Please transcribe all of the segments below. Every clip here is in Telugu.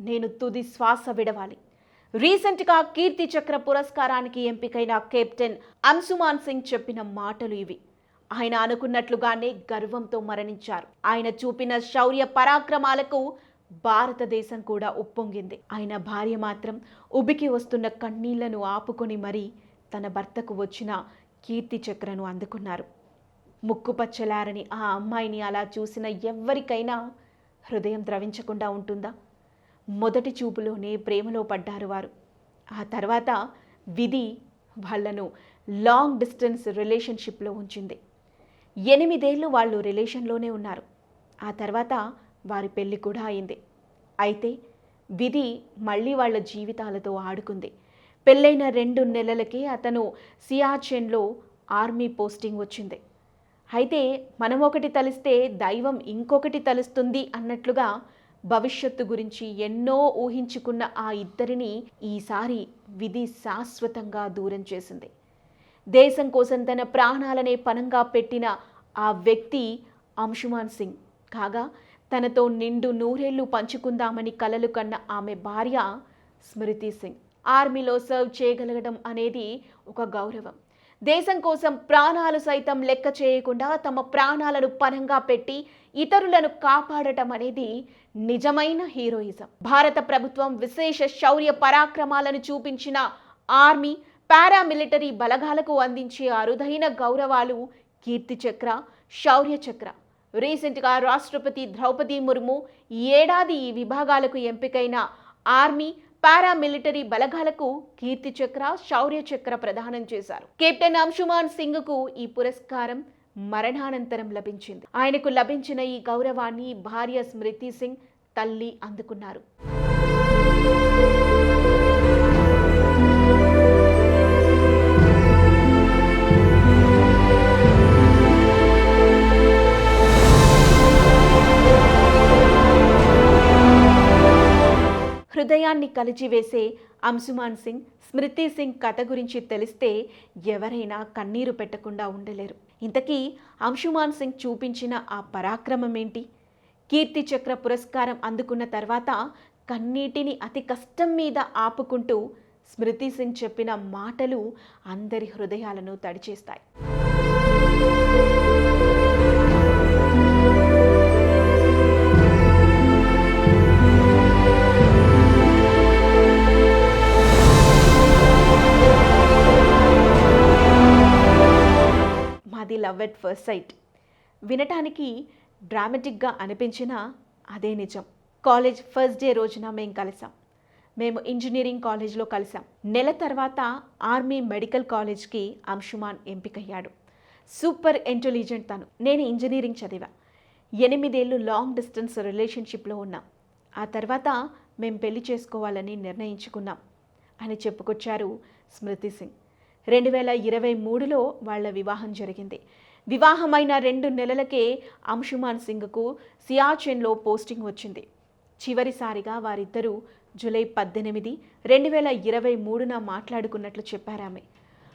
నేను తుది శ్వాస విడవాలి. రీసెంట్గా కీర్తి చక్ర పురస్కారానికి ఎంపికైన కెప్టెన్ అంశుమాన్ సింగ్ చెప్పిన మాటలు ఇవి. ఆయన అనుకున్నట్లుగానే గర్వంతో మరణించారు. ఆయన చూపిన శౌర్య పరాక్రమాలకు భారతదేశం కూడా ఉప్పొంగింది. ఆయన భార్య మాత్రం ఉబికి వస్తున్న కన్నీళ్ళను ఆపుకొని మరీ తన భర్తకు వచ్చిన కీర్తి చక్రను అందుకున్నారు. ముక్కుపచ్చలారని ఆ అమ్మాయిని అలా చూసిన ఎవ్వరికైనా హృదయం ద్రవించకుండా ఉంటుందా? మొదటి చూపులోనే ప్రేమలో పడ్డారు వారు. ఆ తర్వాత విధి వాళ్ళను లాంగ్ డిస్టెన్స్ రిలేషన్షిప్లో ఉంచింది. ఎనిమిదేళ్ళు వాళ్ళు రిలేషన్లోనే ఉన్నారు. ఆ తర్వాత వారి పెళ్ళి కూడా అయింది. అయితే విధి మళ్ళీ వాళ్ళ జీవితాలతో ఆడుకుంది. పెళ్ళైన రెండు నెలలకే అతను సియాచెన్లో ఆర్మీ పోస్టింగ్ వచ్చింది. అయితే మనం ఒకటి తలిస్తే దైవం ఇంకొకటి తలుస్తుంది అన్నట్లుగా భవిష్యత్తు గురించి ఎన్నో ఊహించుకున్న ఆ ఇద్దరిని ఈసారి విధి శాశ్వతంగా దూరం చేసింది. దేశం కోసం తన ప్రాణాలనే పనంగా పెట్టిన ఆ వ్యక్తి అంశుమాన్ సింగ్. కాగా తనతో నిండు నూరేళ్ళు పంచుకుందామని కలలు కన్న ఆమె భార్య స్మృతి సింగ్. ఆర్మీలో సర్వ్ చేయగలగడం అనేది ఒక గౌరవం. దేశం కోసం ప్రాణాలు సైతం లెక్క చేయకుండా తమ ప్రాణాలను పనంగా పెట్టి ఇతరులను కాపాడటం అనేది నిజమైన హీరోయిజం. భారత ప్రభుత్వం విశేష శౌర్య పరాక్రమాలను చూపించిన ఆర్మీ పారామిలిటరీ బలగాలకు అందించే అరుదైన గౌరవాలు కీర్తి చక్ర శౌర్య చక్ర. రీసెంట్గా రాష్ట్రపతి ద్రౌపది ముర్ము ఏడాది ఈ విభాగాలకు ఎంపికైన ఆర్మీ పారామిలిటరీ బలగాలకు కీర్తి చక్ర శౌర్య చక్ర ప్రదానం చేశారు. కెప్టెన్ అంశుమాన్ సింగ్కు ఈ పురస్కారం మరణానంతరం లభించింది. ఆయనకు లభించిన ఈ గౌరవాన్ని భార్య స్మృతి సింగ్ తల్లి అందుకున్నారు. హృదయాన్ని కలిచివేసే అంశుమాన్ సింగ్ స్మృతి సింగ్ కథ గురించి తెలిస్తే ఎవరైనా కన్నీరు పెట్టకుండా ఉండలేరు. ఇంతకీ అంశుమాన్ సింగ్ చూపించిన ఆ పరాక్రమం ఏంటి? కీర్తి చక్ర పురస్కారం అందుకున్న తర్వాత కన్నీటిని అతి కష్టం మీద ఆపుకుంటూ స్మృతి సింగ్ చెప్పిన మాటలు అందరి హృదయాలను తడిచేస్తాయి. The love at first sight. వినటానికి డ్రామాటిక్గా అనిపించినా అదే నిజం. కాలేజ్ ఫస్ట్ డే రోజున మేము కలిసాం. మేము ఇంజనీరింగ్ కాలేజ్లో కలిసాం. నెల తర్వాత ఆర్మీ మెడికల్ కాలేజ్కి అంశుమాన్ ఎంపికయ్యాడు. సూపర్ ఇంటెలిజెంట్ తను. నేను ఇంజనీరింగ్ చదివా. ఎనిమిదేళ్ళు లాంగ్ డిస్టెన్స్ రిలేషన్షిప్లో ఉన్నాం. ఆ తర్వాత మేము పెళ్ళి చేసుకోవాలని నిర్ణయించుకున్నాం. అని చెప్పుకొచ్చారు స్మృతి సింగ్. రెండు వేల ఇరవై మూడులో వాళ్ళ వివాహం జరిగింది. వివాహమైన రెండు నెలలకే అంశుమాన్ సింగ్కు సియాచెన్లో పోస్టింగ్ వచ్చింది. చివరిసారిగా వారిద్దరూ జూలై పద్దెనిమిది రెండు వేల ఇరవై మూడున మాట్లాడుకున్నట్లు చెప్పారామె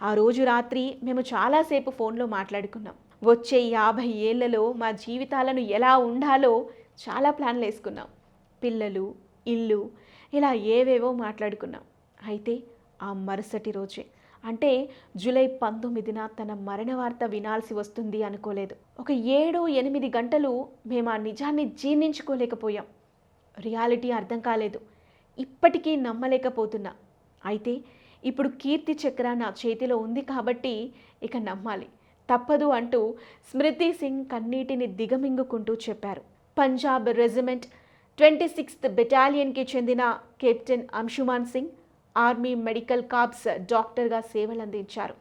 ఆ రోజు రాత్రి మేము చాలాసేపు ఫోన్లో మాట్లాడుకున్నాం. వచ్చే యాభై ఏళ్ళలో మా జీవితాలను ఎలా ఉండాలో చాలా ప్లాన్లు వేసుకున్నాం. పిల్లలు ఇల్లు ఇలా ఏవేవో మాట్లాడుకున్నాం. అయితే ఆ మరుసటి రోజే అంటే జూలై పంతొమ్మిదిన తన మరణ వార్త వినాల్సి వస్తుంది అనుకోలేదు. ఒక ఏడు ఎనిమిది గంటలు మేము ఆ నిజాన్ని జీర్ణించుకోలేకపోయాం. రియాలిటీ అర్థం కాలేదు. ఇప్పటికీ నమ్మలేకపోతున్నా. అయితే ఇప్పుడు కీర్తి చక్ర నా చేతిలో ఉంది కాబట్టి ఇక నమ్మాలి. తప్పదు అంటూ స్మృతి సింగ్ కన్నీటిని దిగమింగుకుంటూ చెప్పారు. పంజాబ్ రెజిమెంట్ ట్వంటీ సిక్స్త్ బెటాలియన్కి చెందిన captain Anshuman Singh army medical corps డాక్టర్గా సేవలందించారు.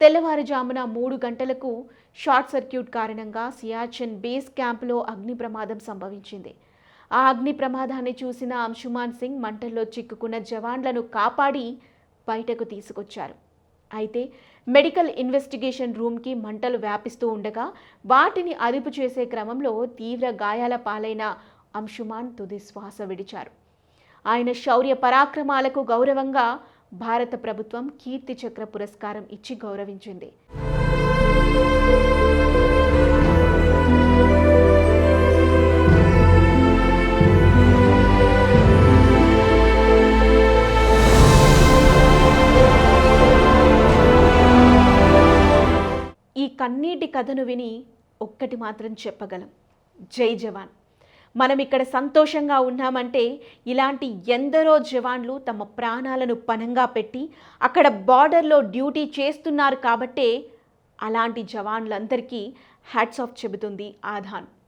తెల్లవారుజామున మూడు గంటలకు షార్ట్ సర్క్యూట్ కారణంగా సియాచెన్ బేస్ క్యాంపులో అగ్ని ప్రమాదం సంభవించింది. ఆ అగ్ని ప్రమాదాన్ని చూసిన అంశుమాన్ సింగ్ మంటల్లో చిక్కుకున్న జవాన్లను కాపాడి బయటకు తీసుకొచ్చారు. అయితే మెడికల్ ఇన్వెస్టిగేషన్ రూమ్కి మంటలు వ్యాపిస్తూ ఉండగా వాటిని అదుపు చేసే క్రమంలో తీవ్ర గాయాల పాలైన అంశుమాన్ తుది శ్వాస విడిచారు. ఆయన శౌర్య పరాక్రమాలకు గౌరవంగా భారత ప్రభుత్వం కీర్తి చక్ర పురస్కారం ఇచ్చి గౌరవించింది. ఈ కన్నీటి కథను విని ఒక్కటి మాత్రం చెప్పగలం. జై జవాన్. మనం ఇక్కడ సంతోషంగా ఉన్నామంటే ఇలాంటి ఎందరో జవాన్లు తమ ప్రాణాలను పణంగా పెట్టి అక్కడ బార్డర్లో డ్యూటీ చేస్తున్నారు కాబట్టే అలాంటి జవాన్లందరికీ హ్యాట్స్ ఆఫ్ చెబుతుంది ఆధాన్.